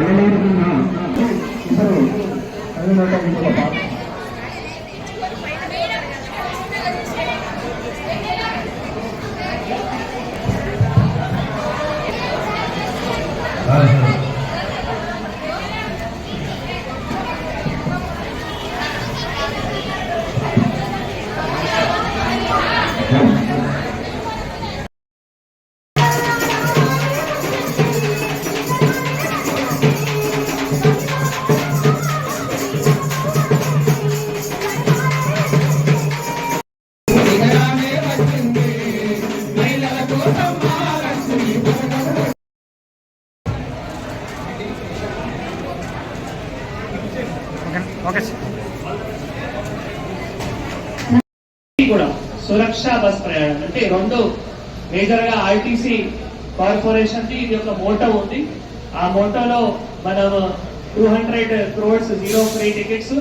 ಮನೆಯಲ್ಲಿ ಇಬ್ಬರು ತಮಿಳುನಾಟ ಮುಖ್ಯಪ್ಪ Uh-huh. సురక్ష bus ప్రయాణం. అంటే రెండు మేజర్గా ఆర్టీసీ కార్పొరేషన్ ది ఇది ఒక మోటో ఉంది. ఆ మోటోలో మనం two hundred crores zero free tickets.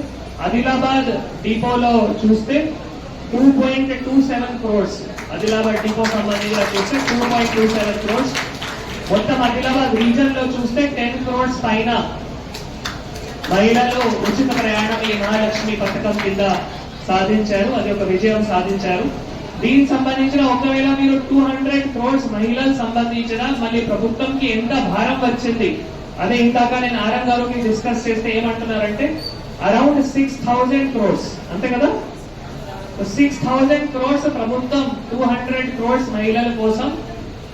Adilabad డిపోలో చూస్తే two point two seven crores. Adilabad depot సంబంధించిన చూస్తే two point two seven crores. మొత్తం ఆదిలాబాద్ రీజన్లో చూస్తే టెన్ క్రోడ్స్ పైన మహిళలు ఉచిత ప్రయాణం ఈ మహాలక్ష్మి పథకం కింద సాధించారు అది ఒక విజయం సాధించారు. దీనికి సంబంధించిన ఒకవేళ మీరు టూ హండ్రెడ్ క్రోడ్స్ మహిళలు సంబంధించిన మళ్ళీ ప్రభుత్వంకి ఎంత భారం వచ్చింది? అదే ఇందాక నేను ఆరం గారికి డిస్కస్ చేస్తే ఏమంటున్నారంటే అరౌండ్ సిక్స్ థౌజండ్ క్రోడ్స్ అంతే కదా? సిక్స్ థౌజండ్ క్రోడ్స్ ప్రభుత్వం టూ హండ్రెడ్ క్రోడ్స్ మహిళల కోసం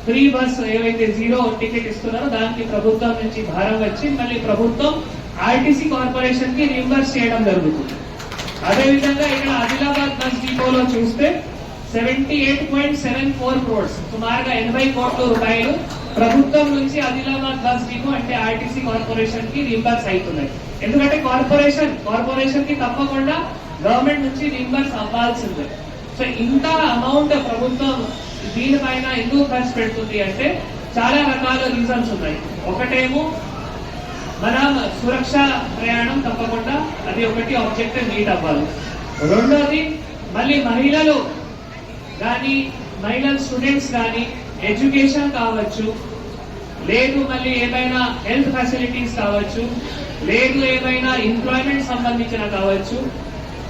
ఫ్రీ బస్ ఏవైతే జీరో టికెట్ ఇస్తున్నారో దానికి ప్రభుత్వం నుంచి భారం వచ్చి మళ్ళీ ప్రభుత్వం ఆర్టీసీ కార్పొరేషన్కి రివర్స్ చేయడం జరుగుతుంది. అదే విధంగా ఇక్కడ ఆదిలాబాద్ బస్ డిపోలో చూస్తే seventy eight point seven four crores సుమారుగా ఎనభై కోట్ల రూపాయలు ప్రభుత్వం నుంచి ఆదిలాబాద్ బస్ డిపో అంటే ఆర్టీసీ కార్పొరేషన్కి రీంబర్స్ అవుతున్నాయి. ఎందుకంటే కార్పొరేషన్ కార్పొరేషన్కి తప్పకుండా గవర్నమెంట్ నుంచి రీంబర్స్ అవ్వాల్సిందే. సో ఇంత అమౌంట్ ప్రభుత్వం దీనిపైన ఎందుకు ఖర్చు పెడుతుంది అంటే చాలా రకాల రీజన్స్ ఉన్నాయి. ఒకటేమో మనం సురక్ష ప్రయాణం తప్పకుండా అది ఒకటి ఆబ్జెక్టివ్ మీట్ అవ్వాలి. రెండోది మళ్ళీ మహిళలు కానీ మహిళల స్టూడెంట్స్ కానీ ఎడ్యుకేషన్ కావచ్చు లేదు మళ్ళీ ఏమైనా హెల్త్ ఫెసిలిటీస్ కావచ్చు లేదు ఏమైనా ఎంప్లాయ్మెంట్ సంబంధించిన కావచ్చు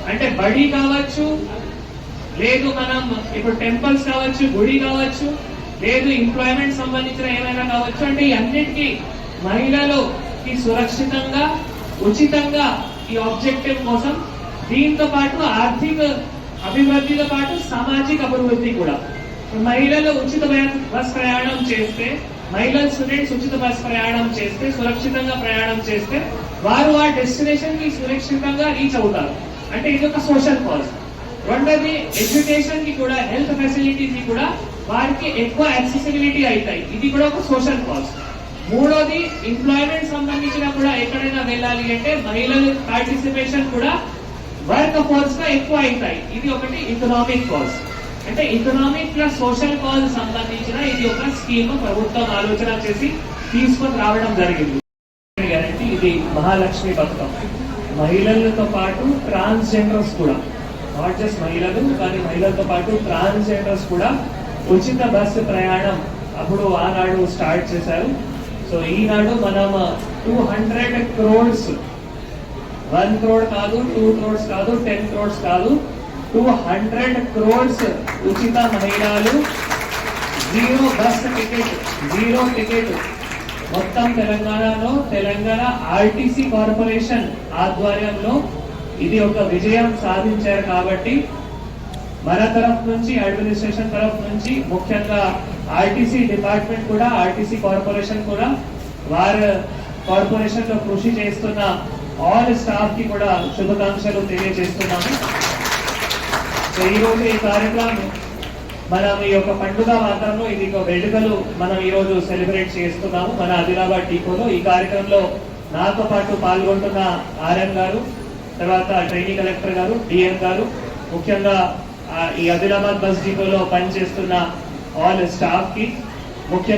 అంటే బడి కావచ్చు లేదు మనం ఇప్పుడు టెంపుల్స్ కావచ్చు గుడి కావచ్చు లేదు ఎంప్లాయ్మెంట్ సంబంధించిన ఏమైనా కావచ్చు అంటే ఈ అన్నిటికీ మహిళలుకి సురక్షితంగా ఉచితంగా ఈ ఆబ్జెక్టివ్ కోసం దీంతో పాటు ఆర్థిక అభివృద్ధితో పాటు సామాజిక అభివృద్ధి కూడా. మహిళలు ఉచిత బస్ ప్రయాణం చేస్తే మహిళల స్టూడెంట్స్ ఉచిత బస్ ప్రయాణం చేస్తే సురక్షితంగా ప్రయాణం చేస్తే వారు ఆ డెస్టినేషన్కి సురక్షితంగా రీచ్ అవుతారు. అంటే ఇది ఒక సోషల్ కాజ్ రెండోది ఎడ్యుకేషన్కి కూడా హెల్త్ ఫెసిలిటీస్కి కూడా వారికి ఎక్కువ యాక్సెసిబిలిటీ అవుతాయి. ఇది కూడా ఒక సోషల్ కాజ్ మూడోది ఎంప్లాయ్మెంట్ సంబంధించిన కూడా ఎక్కడైనా వెళ్ళాలి అంటే మహిళల పార్టిసిపేషన్ కూడా వర్క్ ఫోర్స్గా ఎక్కువ అవుతాయి. ఇది ఒకటి ఎకనామిక్ కాజ్ అంటే ఎకనామిక్ ప్లస్ సోషల్ కాజ్ సంబంధించిన ఇది ఒక స్కీమ్ ప్రభుత్వం ఆలోచన చేసి తీసుకొని రావడం జరిగింది. గ్యారంటీ ఇది మహాలక్ష్మి పథకం. మహిళలతో పాటు ట్రాన్స్జెండర్స్ కూడా. నాట్ జస్ట్ మహిళలు కానీ మహిళలతో పాటు ట్రాన్స్జెండర్స్ కూడా ఉచిత బస్సు ప్రయాణం అప్పుడు ఆనాడు స్టార్ట్ చేశారు. సో ఈనాడు మనం two hundred crores one crore కాదు టూ క్రోడ్స్ కాదు టెన్ క్రోడ్స్ కాదు. టూ హండ్రెడ్ క్రోడ్స్ ఉచిత మహిళలు. Zero bus ticket zero ticket మొత్తం తెలంగాణలో తెలంగాణ ఆర్టీసీ కార్పొరేషన్ ఆధ్వర్యంలో ఇది ఒక విజయం సాధించారు కాబట్టి మన తరఫు నుంచి అడ్మినిస్ట్రేషన్ తరఫు నుంచి ముఖ్యంగా ఆర్టీసీ డిపార్ట్మెంట్ కూడా ఆర్టీసీ కార్పొరేషన్ కూడా వారు కార్పొరేషన్లో కృషి చేస్తున్న ఆల్ స్టాఫ్కి కూడా శుభాకాంక్షలు తెలియజేస్తున్నాము. సో ఈ రోజు ఈ కార్యక్రమం మనం ఈ యొక్క పండుగ మాత్రము ఇది ఒక వేడుకలు మనం ఈరోజు సెలబ్రేట్ చేస్తున్నాము మన ఆదిలాబాద్ టీకోలో ఈ కార్యక్రమంలో నాతో పాటు పాల్గొంటున్న ఆర్ఎం గారు తర్వాత ట్రైనింగ్ కలెక్టర్ గారు డిఎం గారు ముఖ్యంగా ఈ ఆదిలాబాద్ బస్ డిపోలో పనిచేస్తున్న ఆల్ స్టాఫ్కి ముఖ్య